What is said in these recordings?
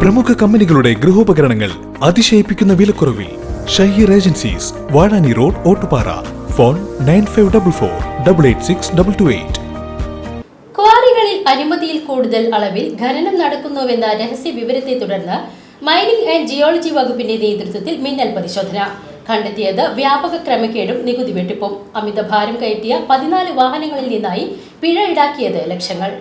പ്രമുഖ കമ്പനികളുടെ ഗൃഹോപകരണങ്ങൾ അതിശയിപ്പിക്കുന്ന വിലക്കുറവിൽ Shaheer agencies Vazhani road Ottupara. Phone nine five double four double eight six double two eight. ക്വാറികളിൽ അനുമതിയിൽ കൂടുതൽ അളവിൽ ഖനനം നടക്കുന്നുവെന്ന രഹസ്യ വിവരത്തെ തുടർന്ന് മൈനിംഗ് ആൻഡ് ജിയോളജി വകുപ്പിന്റെ നേതൃത്വത്തിൽ മിന്നൽ പരിശോധന. കണ്ടെത്തിയത് വ്യാപക ക്രമക്കേടും നികുതി വെട്ടിപ്പും. അമിതഭാരം കയറ്റിയ പതിനാല് വാഹനങ്ങളിൽ നിന്നായി പിഴ ഈടാക്കിയത് ലക്ഷങ്ങൾ.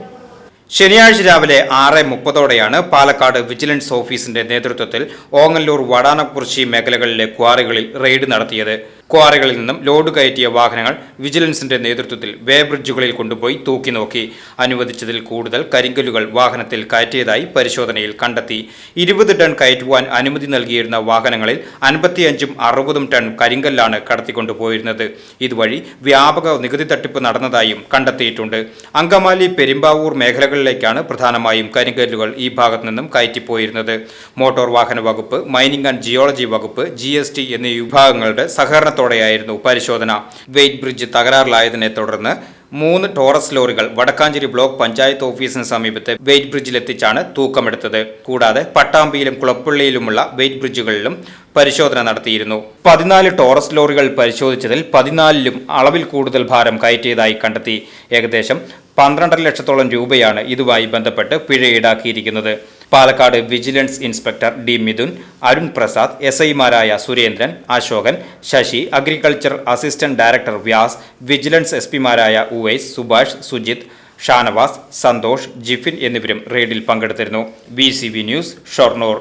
ശനിയാഴ്ച രാവിലെ ആറ് മുപ്പതോടെയാണ് പാലക്കാട് വിജിലൻസ് ഓഫീസിന്റെ നേതൃത്വത്തിൽ ഓങ്ങല്ലൂർ വടാനക്കുറിശി മേഖലകളിലെ ക്വാറികളിൽ റെയ്ഡ് നടത്തിയത്. ക്വാറികളിൽ നിന്നും ലോഡ് കയറ്റിയ വാഹനങ്ങൾ വിജിലൻസിന്റെ നേതൃത്വത്തിൽ വേ ബ്രിഡ്ജുകളിൽ കൊണ്ടുപോയി തൂക്കി നോക്കി. അനുവദിച്ചതിൽ കൂടുതൽ കരിങ്കല്ലുകൾ വാഹനത്തിൽ കയറ്റിയതായി പരിശോധനയിൽ കണ്ടെത്തി. ഇരുപത് ടൺ കയറ്റുവാൻ അനുമതി നൽകിയിരുന്ന വാഹനങ്ങളിൽ അൻപത്തിയഞ്ചും അറുപതും ടൺ കരിങ്കല്ലാണ് കടത്തിക്കൊണ്ടുപോയിരുന്നത്. ഇതുവഴി വ്യാപക നികുതി തട്ടിപ്പ് നടന്നതായും കണ്ടെത്തിയിട്ടുണ്ട്. അങ്കമാലി പെരുമ്പാവൂർ മേഖലകളിലേക്കാണ് പ്രധാനമായും കരിങ്കല്ലുകൾ ഈ ഭാഗത്തു നിന്നും കയറ്റിപ്പോയിരുന്നത്. മോട്ടോർ വാഹന വകുപ്പ് മൈനിങ് ആൻഡ് ജിയോളജി വകുപ്പ് ജി എന്നീ വിഭാഗങ്ങളുടെ സഹകരണത്തോടെയായിരുന്നു പരിശോധന. വെയിറ്റ് ബ്രിഡ്ജ് തകരാറിലായതിനെ തുടർന്ന് മൂന്ന് ടോറസ് ലോറികൾ വടക്കാഞ്ചേരി ബ്ലോക്ക് പഞ്ചായത്ത് ഓഫീസിന് സമീപത്തെ വെയ്റ്റ് ബ്രിഡ്ജിലെത്തിച്ചാണ് തൂക്കമെടുത്തത്. കൂടാതെ പട്ടാമ്പിയിലും കുളപ്പള്ളിയിലുമുള്ള വെയിറ്റ് ബ്രിഡ്ജുകളിലും പരിശോധന നടത്തിയിരുന്നു. പതിനാല് ടോറസ് ലോറികൾ പരിശോധിച്ചതിൽ പതിനാലിലും അളവിൽ കൂടുതൽ ഭാരം കയറ്റിയതായി കണ്ടെത്തി. ഏകദേശം പന്ത്രണ്ടര ലക്ഷത്തോളം രൂപയാണ് ഇതുമായി ബന്ധപ്പെട്ട് പിഴ ഈടാക്കിയിരിക്കുന്നത്. Palakkad vigilance inspector D Mithun Arun Prasad S ഐമാരായ Surendran Ashokan Sasi agriculture assistant director Vyas vigilance S പിമാരായ Uvais Subhash Sujith Shanavas Santhosh Jifin എന്നിവരും റെയ്ഡിൽ പങ്കെടുത്തിരുന്നു. B news Shoranur.